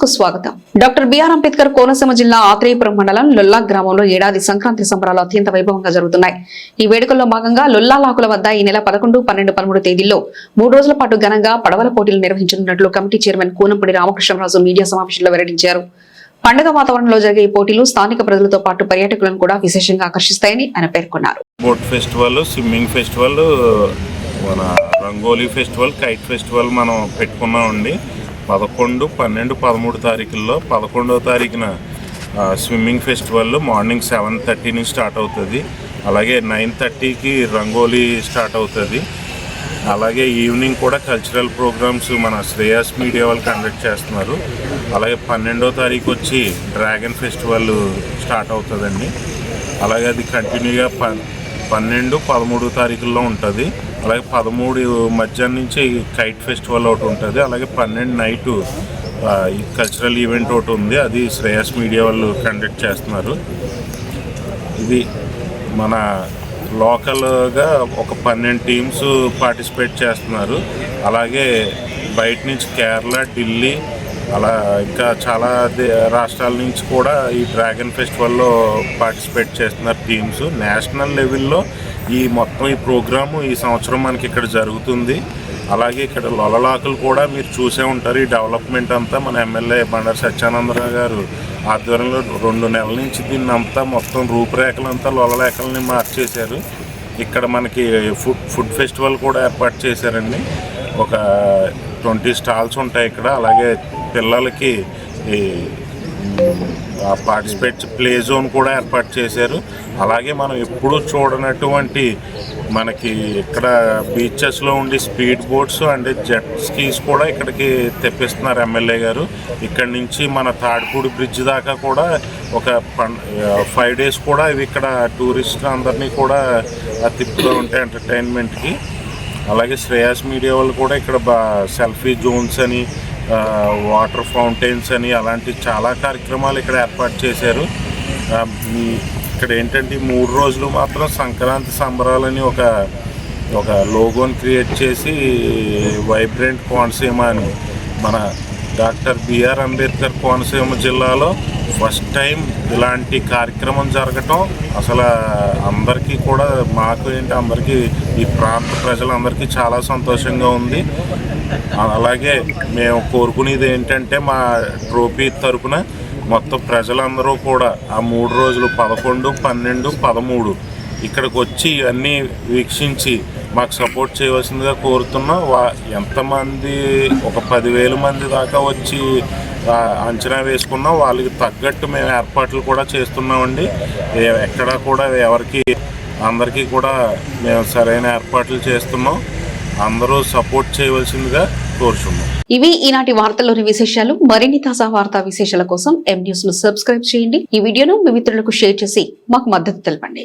కు స్వాగతం. Doctor BR Ambedkar Konaseema జిల్లా ఆత్రేయపురం మండలం లొల్లా గ్రామంలో ఏడాది సంక్రాంతి సంబరాలు అత్యంత వైభవంగా జరుగుతున్నాయి. ఈ వేడుకల్లో భాగంగా లొల్లాలాకుల వద్ద ఈ నెల పదకొండు పన్నెండు పదమూడు తేదీల్లో మూడు రోజుల పాటు ఘనంగా పడవల పోటీలు నిర్వహించనున్నట్లు committee chairman Koonampudi Ramakrishnaraju media సమావేశంలో వెల్లడించారు. పండుగ వాతావరణంలో జరిగే ఈ పోటీలు స్థానిక ప్రజలతో పాటు పర్యాటకులను కూడా విశేషంగా ఆకర్షిస్తాయని ఆయన పేర్కొన్నారు. బోట్ ఫెస్టివల్ స్విమ్మింగ్ ఫెస్టివల్ మన రంగోలీ ఫెస్టివల్ కైట్ ఫెస్టివల్ మనం పెట్టుకున్నామండి. పదకొండు పన్నెండు పదమూడు తారీఖుల్లో పదకొండవ తారీఖున swimming festival morning seven thirty నుంచి స్టార్ట్ అవుతుంది. అలాగే నైన్ థర్టీకి రంగోలీ స్టార్ట్ అవుతుంది. అలాగే ఈవినింగ్ కూడా కల్చరల్ ప్రోగ్రామ్స్ మన శ్రేయాస్ మీడియా వాళ్ళు కండక్ట్ చేస్తున్నారు. అలాగే పన్నెండో తారీఖు వచ్చి డ్రాగన్ ఫెస్టివల్ స్టార్ట్ అవుతుందండి. అలాగే అది కంటిన్యూగా ప పన్నెండు పదమూడు తారీఖుల్లో ఉంటుంది. అలాగే పదమూడు మధ్యాహ్నం నుంచి కైట్ ఫెస్టివల్ ఒకటి ఉంటుంది. అలాగే పన్నెండు నైటు ఈ కల్చరల్ ఈవెంట్ ఒకటి ఉంది. అది శ్రేయస్ మీడియా వాళ్ళు కండక్ట్ చేస్తున్నారు. ఇది మన లోకల్గా ఒక పన్నెండు టీమ్స్ పార్టిసిపేట్ చేస్తున్నారు. అలాగే బయట నుంచి కేరళ ఢిల్లీ అలా ఇంకా చాలా దే- రాష్ట్రాల నుంచి కూడా ఈ డ్రాగన్ ఫెస్టివల్లో పార్టిసిపేట్ చేస్తున్నారు టీమ్స్. నేషనల్ లెవెల్లో ఈ మొత్తం ఈ ప్రోగ్రాము ఈ సంవత్సరం మనకి ఇక్కడ జరుగుతుంది. అలాగే ఇక్కడ లొలలాకులు కూడా మీరు చూసే ఉంటారు. ఈ డెవలప్మెంట్ అంతా మన ఎమ్మెల్యే బండారు సత్యానందరావు గారు ఆధ్వర్యంలో రెండు నెలల నుంచి దీన్ని అంతా మొత్తం రూపురేఖలంతా లొలలేఖల్ని మార్చేశారు. ఇక్కడ మనకి ఫుడ్ ఫుడ్ ఫెస్టివల్ కూడా ఏర్పాటు చేశారండి. ఒక ట్వంటీ స్టాల్స్ ఉంటాయి ఇక్కడ. అలాగే పిల్లలకి ఈ పార్టిసిపేట్ ప్లే జోన్ కూడా ఏర్పాటు చేశారు. అలాగే మనం ఎప్పుడూ చూడనటువంటి మనకి ఇక్కడ బీచెస్లో ఉండే speed boats and jet skis కూడా ఇక్కడికి తెప్పిస్తున్నారు ఎమ్మెల్యే గారు. ఇక్కడ నుంచి మన తాడిపూడి బ్రిడ్జ్ దాకా కూడా ఒక ఫైవ్ డేస్ కూడా ఇవి ఇక్కడ టూరిస్ట్ అందరినీ కూడా తిప్పుతూ ఉంటాయి ఎంటర్టైన్మెంట్కి అలాగే శ్రేయాస్ మీడియా వాళ్ళు కూడా ఇక్కడ బా సెల్ఫీ జోన్స్ అని వాటర్ ఫౌంటైన్స్ అని అలాంటి చాలా కార్యక్రమాలు ఇక్కడ ఏర్పాటు చేశారు. ఇక్కడ ఏంటంటే మూడు రోజులు మాత్రం సంక్రాంతి సంబరాలని ఒక ఒక లోగోని క్రియేట్ చేసి వైబ్రెంట్ కోనసీమ అని మన డాక్టర్ బిఆర్ అంబేద్కర్ కోనసీమ జిల్లాలో ఫస్ట్ టైం ఇలాంటి కార్యక్రమం జరగటం అసలు అందరికీ కూడా మాకు ఏంటి అందరికీ ఈ ప్రాంత ప్రజలందరికీ చాలా సంతోషంగా ఉంది. అలాగే మేము కోరుకునేది ఏంటంటే మా ట్రోఫీ తరపున మొత్తం ప్రజలందరూ కూడా ఆ మూడు రోజులు పదకొండు పన్నెండు పదమూడు ఇక్కడికి వచ్చి ఇవన్నీ వీక్షించి మాకు సపోర్ట్ చేయవలసిందిగా కోరుతున్నా. వా ఎంతమంది ఒక పదివేల మంది దాకా వచ్చి అంచనా వేసుకున్నాం వాళ్ళకి తగ్గట్టు మేము ఏర్పాట్లు కూడా చేస్తున్నామండి. ఎక్కడ ఎక్కడా కూడా ఎవరికి అందరికీ కూడా మేము సరైన ఏర్పాట్లు చేస్తున్నాం. అందరూ సపోర్ట్ చేయవలసిందిగా కోరుచున్నాం. ఇవి ఈనాటి వార్తల్లోని విశేషాలు. మరిన్ని తాజా వార్తా విశేషాల కోసం ఎం న్యూస్ను సబ్స్క్రైబ్ చేయండి. ఈ వీడియోను మీ మిత్రులకు షేర్ చేసి మాకు మద్దతు తెలపండి.